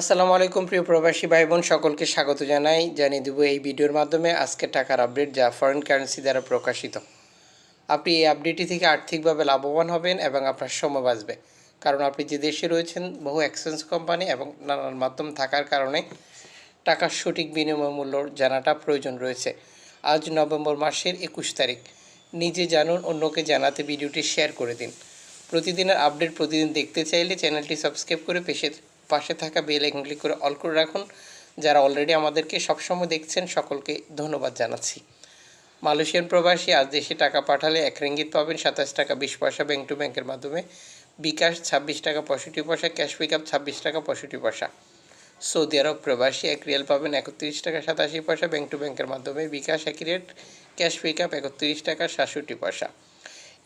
আসসালামু আলাইকুম, প্রিয় প্রবাসী ভাই বোন সকলকে স্বাগত জানাই। জানিয়ে দেবো এই ভিডিওর মাধ্যমে আজকে টাকার আপডেট যা ফরেন কারেন্সি দ্বারা প্রকাশিত। আপনি এই আপডেটটি থেকে আর্থিকভাবে লাভবান হবেন এবং আপনার সময় বাঁচবে। কারণ আপনি যে দেশে রয়েছেন, বহু এক্সচেঞ্জ কোম্পানি এবং নানান মাধ্যম থাকার কারণে টাকার সঠিক বিনিময় মূল্য জানাটা প্রয়োজন রয়েছে। আজ নভেম্বর মাসের একুশ তারিখ। নিজে জানুন, অন্যকে জানাতে ভিডিওটি শেয়ার করে দিন। প্রতিদিনের আপডেট প্রতিদিন দেখতে চাইলে চ্যানেলটি সাবস্ক্রাইব করে পেশে পাশে থাকা বেল আইকন ক্লিক করে অল করে রাখুন। যারা অলরেডি আমাদেরকে সবসময় দেখছেন, সকলকে ধন্যবাদ জানাচ্ছি। মালয়েশিয়ান প্রবাসী আজ দেশে টাকা পাঠালে এক রিঙ্গিত পাবেন সাতাশ টাকা বিশ পয়সা ব্যাংক টু ব্যাংকের মাধ্যমে। বিকাশ ছাব্বিশ টাকা পঁয়ষট্টি পয়সা, ক্যাশ পিক আপ ছাব্বিশ টাকা পঁয়ষট্টি পয়সা। সৌদি আরব প্রবাসী এক রিয়াল পাবেন একত্রিশ টাকা সাতাশি পয়সা ব্যাংক টু ব্যাংকের মাধ্যমে। বিকাশ একই রেট, ক্যাশ পিক আপ একত্রিশ টাকা সাতষট্টি পয়সা।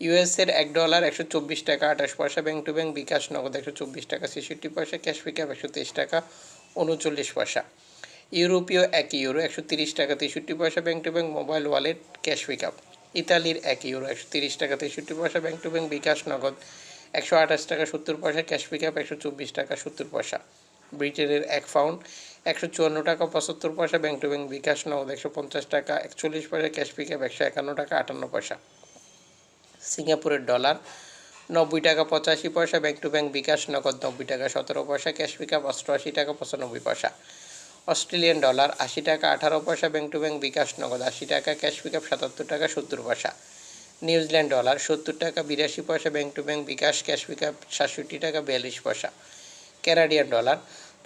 ইউএসের এক ডলার একশো চব্বিশ টাকা, আঠাশ পয়সা ব্যাংক টু ব্যাংক, বিকাশ নগদ একশো চব্বিশ টাকা, ছেষট্টি পয়সা ক্যাশ পিক আপ একশো তেইশ টাকা, উনচল্লিশ পয়সা। ইউরোপীয় এক ইউরো একশো তিরিশ টাকা, তেষট্টি পয়সা bank to bank, mobile wallet cash pick up. ইতালির এক ইউরো একশো তিরিশ টাকা, তেষট্টি পয়সা ব্যাংক টু ব্যাংক, বিকাশ নগদ একশো আঠাশ টাকা, সত্তর পয়সা ক্যাশ পিক আপ একশো চব্বিশ টাকা, সত্তর পয়সা। ব্রিটেনের এক পাউন্ড একশো চুয়ান্ন টাকা, পঁচাত্তর পয়সা ব্যাংক টু ব্যাংক, বিকাশ নগদ একশো পঞ্চাশ টাকা, একচল্লিশ পয়সা ক্যাশ পিক আপ একশো একান্ন টাকা, আটান্ন পয়সা। সিঙ্গাপুরের ডলার, নব্বই টাকা পঁচাশি পয়সা, ব্যাংক টু ব্যাংক বিকাশ, নগদ নব্বই টাকা সতেরো পয়সা, ক্যাশ পিক আপ অষ্টআশি টাকা পঁচানব্বই পয়সা। অস্ট্রেলিয়ান ডলার আশি টাকা আঠারো পয়সা, ব্যাংক টু ব্যাংক বিকাশ, নগদ আশি টাকা, ক্যাশ পিক আপ সাতাত্তর টাকা সত্তর পয়সা। নিউজিল্যান্ড ডলার সত্তর টাকা বিরাশি পয়সা, bank to bank bKash, cash pick up সাতষট্টি টাকা বিয়াল্লিশ পয়সা। ক্যানাডিয়ান ডলার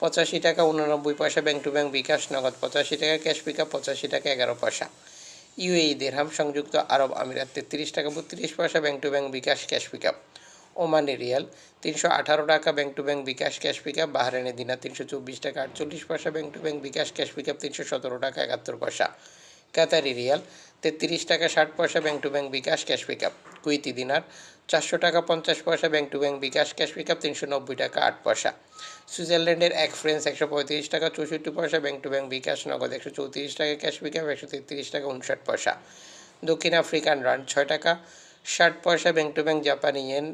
পঁচাশি টাকা উননব্বই পয়সা, ব্যাংক টু ব্যাংক বিকাশ, নগদ পঁচাশি টাকা, ক্যাশ পিক আপ পঁচাশি টাকা এগারো পয়সা। ইউএই দেরহাম সংযুক্ত আরব আমিরাত তেত্রিশ টাকা, বত্রিশ পয়সা bank to bank bKash cash pick up ওমানে রিয়াল তিনশো আঠারো টাকা, bank to bank bKash cash pick up বাহারেনে দিনা তিনশো চব্বিশ টাকা, আটচল্লিশ পয়সা bank to bank bKash cash pick up তিনশো সতেরো টাকা, একাত্তর পয়সা। কাতারি রিয়াল তেত্রিশ টাকা, ষাট পয়সা bank to bank bKash cash pick up কুইতি দিনার চারশো টাকা, পঞ্চাশ পয়সা bank to bank bKash cash pick up তিনশো নব্বই টাকা, আট পয়সা। সুইজারল্যান্ডের এক ফ্রেন্স একশো পঁয়ত্রিশ টাকা, চৌষট্টি পয়সা ব্যাংক টু ব্যাংক বিকাশ, নগদ একশো চৌত্রিশ টাকা ক্যাশ পিক আপ একশো তেত্রিশ টাকা, উনষাট পয়সা। দক্ষিণ আফ্রিকান রান ছয় টাকা, ষাট পয়সা ব্যাংক টু ব্যাংক জাপানি ইয়েন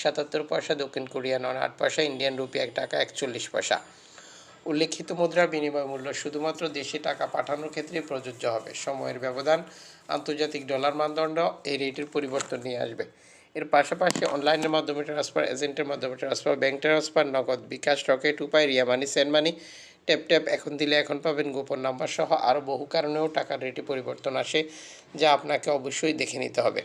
সাতাত্তর পয়সা, দক্ষিণ কোরিয়ান অন আট পয়সা ইন্ডিয়ান রুপি এক টাকা, একচল্লিশ পয়সা। উল্লেখিত মুদ্রার বিনিময় মূল্য শুধুমাত্র দেশে টাকা পাঠানোর ক্ষেত্রে প্রযোজ্য হবে। সময়ের ব্যবধান, আন্তর্জাতিক ডলার মানদণ্ড, এই রেটের পরিবর্তন নিয়ে আসবে। এর পাশাপাশি অনলাইনের মাধ্যমে ট্রান্সফার এজেন্টের মাধ্যমে transfer bank transfer Nagad bKash Rocket Upay, Ria Money Money Tap Tap এখন দিলে এখন পাবেন গোপন নাম্বার সহ আরও বহু কারণেও টাকার রেটে পরিবর্তন আসে, যা আপনাকে অবশ্যই দেখে নিতে হবে।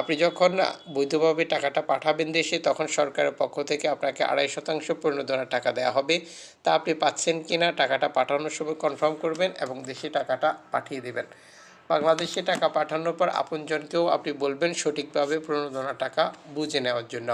আপনি যখন বৈধভাবে টাকাটা পাঠাবেন দেশে, তখন সরকারের পক্ষ থেকে আপনাকে আড়াই শতাংশ প্রণোদনা টাকা দেওয়া হবে। তা আপনি পাচ্ছেন কিনা, টাকাটা পাঠানোর সময় কনফার্ম করবেন এবং দেশে টাকাটা পাঠিয়ে দেবেন। বাংলাদেশে টাকা পাঠানোর পর আপনজনকেও আপনি বলবেন সঠিকভাবে প্রণোদনা টাকা বুঝে নেওয়ার জন্য।